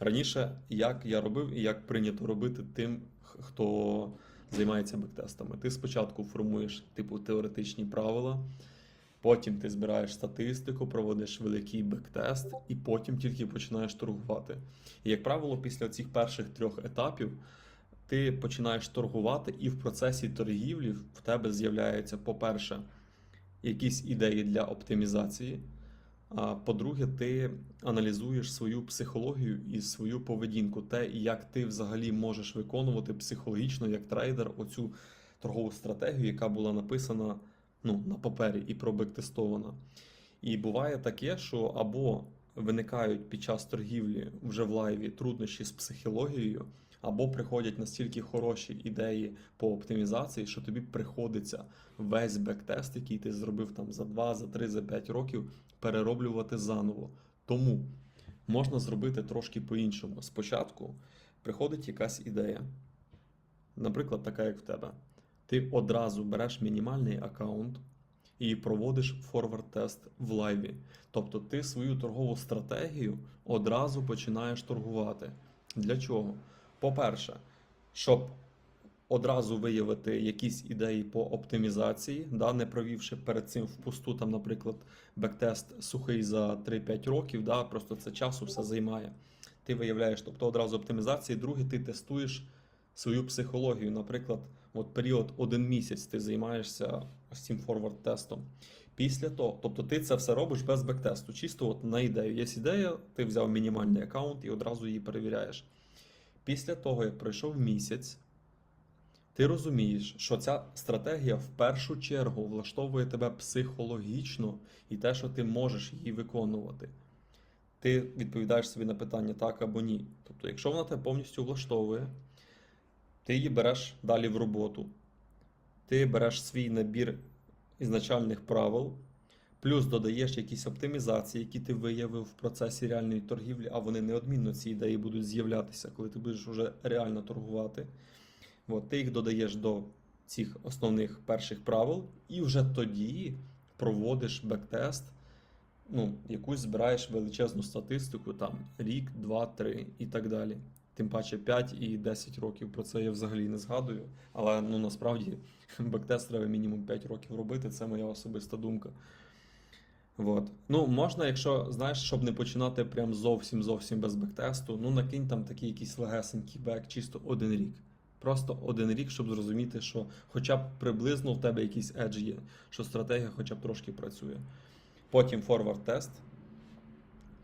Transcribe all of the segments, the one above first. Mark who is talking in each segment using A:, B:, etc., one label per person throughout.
A: Раніше, як я робив і як прийнято робити тим, хто займається бектестами. Ти спочатку формуєш типу теоретичні правила, потім ти збираєш статистику, проводиш великий бектест, і потім тільки починаєш торгувати. І, як правило, після цих перших трьох етапів ти починаєш торгувати, і в процесі торгівлі в тебе з'являється, по-перше, якісь ідеї для оптимізації. А по-друге, ти аналізуєш свою психологію і свою поведінку, те, як ти взагалі можеш виконувати психологічно як трейдер оцю торгову стратегію, яка була написана ну, на папері і пробектестована. І буває таке, що або виникають під час торгівлі вже в лайві труднощі з психологією, або приходять настільки хороші ідеї по оптимізації, що тобі приходиться весь бектест, який ти зробив там за 2, за 3, за 5 років, перероблювати заново. Тому можна зробити трошки по-іншому. Спочатку приходить якась ідея, наприклад, така, як в тебе. Ти одразу береш мінімальний аккаунт і проводиш форвард-тест в лайві. Тобто ти свою торгову стратегію одразу починаєш торгувати. Для чого? По-перше, щоб одразу виявити якісь ідеї по оптимізації, да, не провівши перед цим впусту, там, наприклад, бектест сухий за 3-5 років, да, просто це часу все займає. Ти виявляєш, тобто одразу оптимізації. Друге, ти тестуєш свою психологію. Наприклад, от період один місяць ти займаєшся ось цим форвард-тестом. Після того, тобто ти це все робиш без бектесту, чисто от на ідею. Є ідея, ти взяв мінімальний аккаунт і одразу її перевіряєш. Після того, як пройшов місяць, ти розумієш, що ця стратегія в першу чергу влаштовує тебе психологічно і те, що ти можеш її виконувати. Ти відповідаєш собі на питання так або ні. Тобто, якщо вона тебе повністю влаштовує, ти її береш далі в роботу, ти береш свій набір ізначальних правил, плюс додаєш якісь оптимізації, які ти виявив в процесі реальної торгівлі, а вони неодмінно ці ідеї будуть з'являтися, коли ти будеш вже реально торгувати. От, ти їх додаєш до цих основних перших правил, і вже тоді проводиш бектест, ну, якусь збираєш величезну статистику, там рік, два, три і так далі. Тим паче 5 і 10 років про це я взагалі не згадую. Але ну насправді бектест треба мінімум 5 років робити, це моя особиста думка. От. Ну, можна, якщо знаєш, щоб не починати прям зовсім зовсім без бектесту, ну накинь там такий якийсь легесенький бек, чисто один рік. Просто один рік, щоб зрозуміти, що хоча б приблизно в тебе якийсь едж є, що стратегія хоча б трошки працює. Потім форвард тест.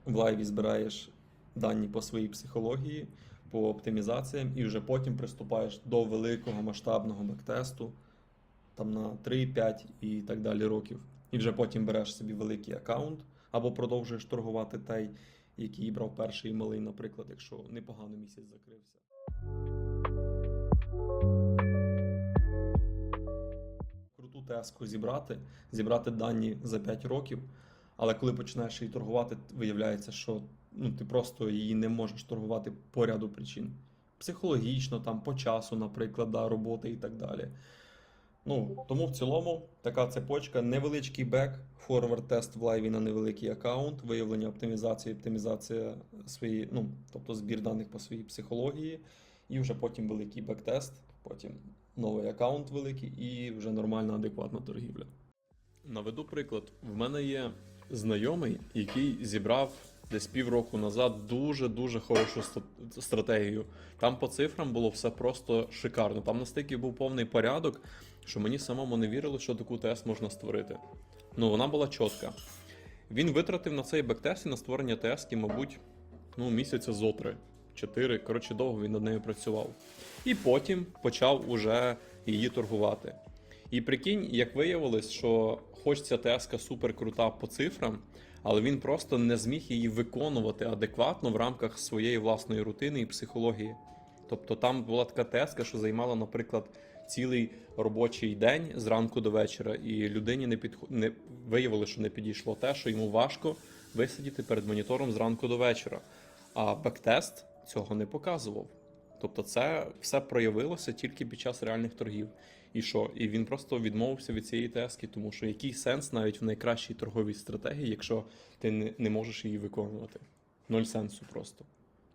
A: В лайві збираєш дані по своїй психології, по оптимізаціям, і вже потім приступаєш до великого масштабного бектесту, там на 3, 5 і так далі років. І вже потім береш собі великий аккаунт, або продовжуєш торгувати той, який брав перший і малий, наприклад, якщо непогано місяць закрився. круту теску зібрати, зібрати дані за 5 років. Але коли починаєш її торгувати, виявляється, що ну, ти просто її не можеш торгувати по ряду причин. Психологічно, там, по часу, наприклад, да, роботи і так далі. Ну, тому в цілому така цепочка, невеличкий бек, форвард тест в лайві на невеликий аккаунт, виявлення оптимізації, оптимізація своєї, ну, тобто збір даних по своїй психології, і вже потім великий бек-тест, потім новий аккаунт великий і вже нормальна, адекватна торгівля. Наведу приклад. В мене є знайомий, який зібрав десь півроку назад дуже-дуже хорошу стратегію. Там по цифрам було все просто шикарно. Там настільки був повний порядок, що мені самому не вірило, що таку ТС можна створити. Ну, вона була чітка. Він витратив на цей бектест і на створення ТС, мабуть, ну, місяця зо три. Чотири. Коротше, довго він над нею працював. І потім почав уже її торгувати. І прикинь, як виявилось, що хоч ця ТСК супер крута по цифрам, але він просто не зміг її виконувати адекватно в рамках своєї власної рутини і психології. Тобто там була така ТСК, що займала, наприклад, цілий робочий день з ранку до вечора, і людині не підхо... не виявили, що не підійшло те, що йому важко висидіти перед монітором з ранку до вечора. А бектест цього не показував. Тобто це все проявилося тільки під час реальних торгів. І що? І він просто відмовився від цієї тески, тому що який сенс навіть в найкращій торговій стратегії, якщо ти не, можеш її виконувати? Ноль сенсу просто.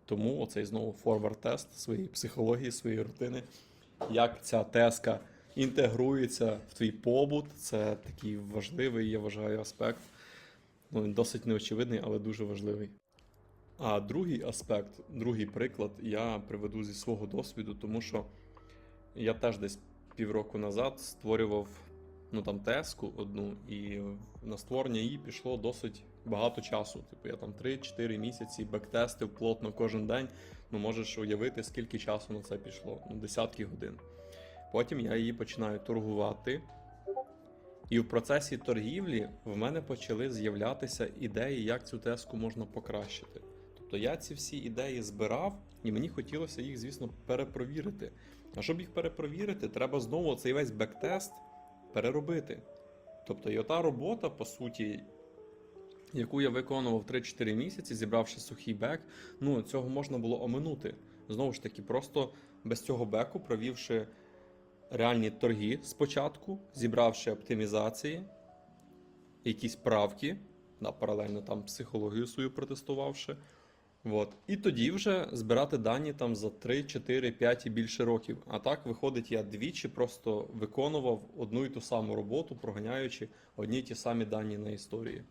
A: Тому оцей знову форвард-тест своєї психології, своєї рутини, як ця теска інтегрується в твій побут. Це такий важливий, я вважаю, аспект. Ну, досить неочевидний, але дуже важливий. А другий аспект, другий приклад я приведу зі свого досвіду, тому що я теж десь півроку назад створював ну там теску одну, і на створення її пішло досить багато часу. Типу я там 3-4 місяці бектестив плотно кожен день. Ну можеш уявити, скільки часу на це пішло. Ну, десятки годин. Потім я її починаю торгувати. І в процесі торгівлі в мене почали з'являтися ідеї, як цю теску можна покращити. Тобто я ці всі ідеї збирав, і мені хотілося їх, звісно, перепровірити. А щоб їх перепровірити, треба знову цей весь бектест переробити. Тобто, і ота робота, по суті, яку я виконував 3-4 місяці, зібравши сухий бек, ну цього можна було оминути. Знову ж таки, просто без цього беку, провівши реальні торги спочатку, зібравши оптимізації, якісь правки, да, паралельно там психологію свою протестувавши. От. І тоді вже збирати дані там за 3, 4, 5 і більше років. А так виходить, я двічі просто виконував одну і ту саму роботу, проганяючи одні й ті самі дані на історії.